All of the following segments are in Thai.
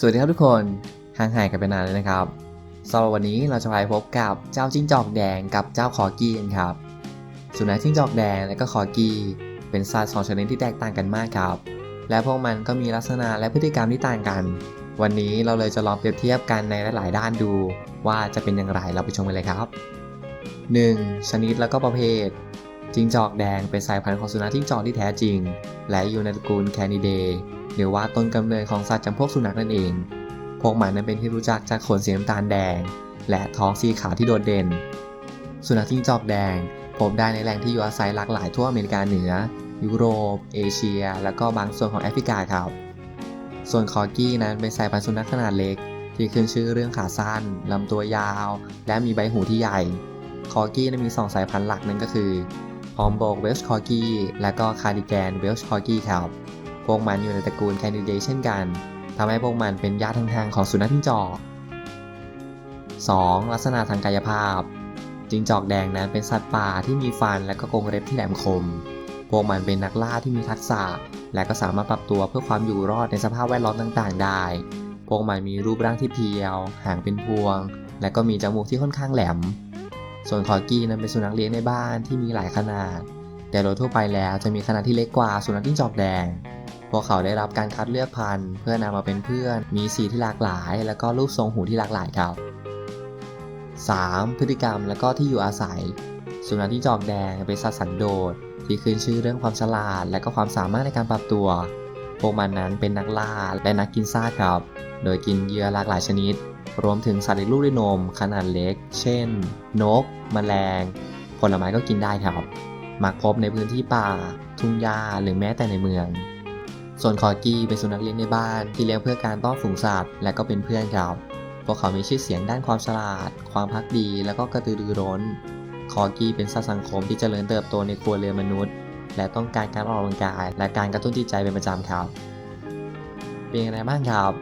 สวัสดีครับทุกคน ห่างหายกันไปนานเลยนะครับสำหรับวันนี้เราจะไปพบกับเจ้าจิ้งจอกแดงกับเจ้าคอกี้กันครับ สุนัขจิ้งจอกแดงและก็คอกี้เป็นสัตว์สองชนิดที่แตกต่างกันมากครับ และพวกมันก็มีลักษณะและพฤติกรรมที่ต่างกัน วันนี้เราเลยจะลองเปรียบเทียบกันในหลาย ๆ ด้านดู ว่าจะเป็นอย่างไรเราไปชมกันเลยครับ 1. ชนิดและก็ประเภท จิงจอกแดงเป็นสายพันธุ์ของสุนัขจิ้งจอกที่แท้จริง และอยู่ในตระกูลแคนิเดหรือว่าต้นกำเนิดของสัตว์จำพวกสุนัขนั่นเอง พวกมันนั้นเป็นที่รู้จักจากขนสีน้ำตาลแดง และท้องสีขาวที่โดดเด่น สุนัขจิ้งจอกแดงพบได้ในแหล่งที่อยู่อาศัยหลากหลายทั่วอเมริกาเหนือ ยุโรป เอเชีย และก็บางส่วนของแอฟริกาครับ ส่วนคอกี้นั้นเป็นสายพันธุ์สุนัขขนาดเล็ก ที่ขึ้นชื่อเรื่องขาสั้นลำตัวยาว และมีใบหูที่ใหญ่ คอกี้นั้นมี 2 สายพันธุ์หลักนั่นก็คือ ฮอมโบกเวลช์คอกี้และก็คาร์ดิแกนเวลช์คอกี้ครับ พวกมันอยู่ในตระกูลแคนดิเดเช่นกันทำให้พวกมันเป็นญาติทางๆของสุนัขจิ้งจอก 2. ลักษณะทางกายภาพ จิ้งจอกแดงนั้นเป็นสัตว์ป่าที่มีฟันและก็กรงเล็บที่แหลมคม พวกมันเป็นนักล่าที่มีทักษะ และก็สามารถปรับตัวเพื่อความอยู่รอดในสภาพแวดล้อมต่างๆ ได้ พวกมันมีรูปร่างที่เพียว หางเป็นพวง และก็มีจมูกที่ค่อนข้างแหลม ส่วนคอร์กี้นั้นเป็นสุนัขเลี้ยงในบ้านที่มีหลายขนาด แต่โดยทั่วไปแล้วจะมีขนาดที่เล็กกว่าสุนัขจิ้งจอกแดง พวกเขาได้รับการคัดเลือกพันธุ์ เพื่อนำมาเป็นเพื่อน มีสีที่หลากหลาย แล้วก็รูปทรงหูที่หลากหลายครับ 3. พฤติกรรมและก็ที่อยู่อาศัย สุนัขที่จอกแดงเป็นสัตว์สันโดษที่ขึ้นชื่อเรื่องความฉลาด และก็ความสามารถในการปรับตัว พวกมันนั้นเป็นนักล่าและนักกินซากครับ โดยกินเหยื่อหลากหลายชนิด รวมถึงสัตว์เลี้ยงลูกด้วยนมขนาดเล็ก เช่น นกแมลง ผลไม้ก็กินได้ครับ มักพบในพื้นที่ป่า ทุ่งหญ้าหรือแม้แต่ในเมือง ส่วนคอกี้เป็นสุนัขเลี้ยงในบ้านที่เลี้ยงเพื่อการต้อนฝูงสัตว์และก็เป็นเพื่อนครับ พวกเขามีชื่อเสียงด้านความฉลาด ความพักดี แล้วก็กระตือรือร้น คอกี้เป็นสัตว์สังคมที่เจริญเติบโตในครัวเรือนมนุษย์ และต้องการการออกกำลังกาย และการกระตุ้นจิตใจเป็นประจำครับเป็นยังไงบ้างครับ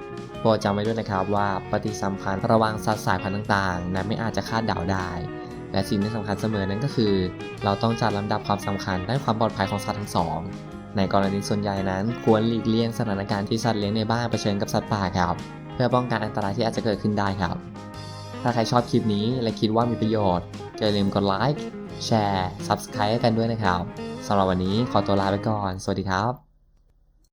ปรดจำไว้ด้วยนะครับว่าปฏิสัมพันธ์ระหว่างสัตว์สายพันธุ์ต่างๆ นั้นไม่อาจจะคาดเดาได้ และสิ่งที่สำคัญเสมอนั้นก็คือ เราต้องจัดลำดับความสำคัญด้านความปลอดภัยของสัตว์ทั้งสอง ในกรณีส่วนใหญ่นั้นควรหลีกเลี่ยงสถานการณ์ที่สัตว์เลี้ยงในบ้านเผชิญกับสัตว์ป่าครับ เพื่อป้องกันอันตรายที่อาจจะเกิดขึ้นได้ครับ ถ้าใครชอบคลิปนี้และคิดว่ามีประโยชน์อย่าลืมกดไลค์แชร์ Subscribe กันด้วยนะครับสำหรับวันนี้ขอตัวลาไปก่อน สวัสดีครับ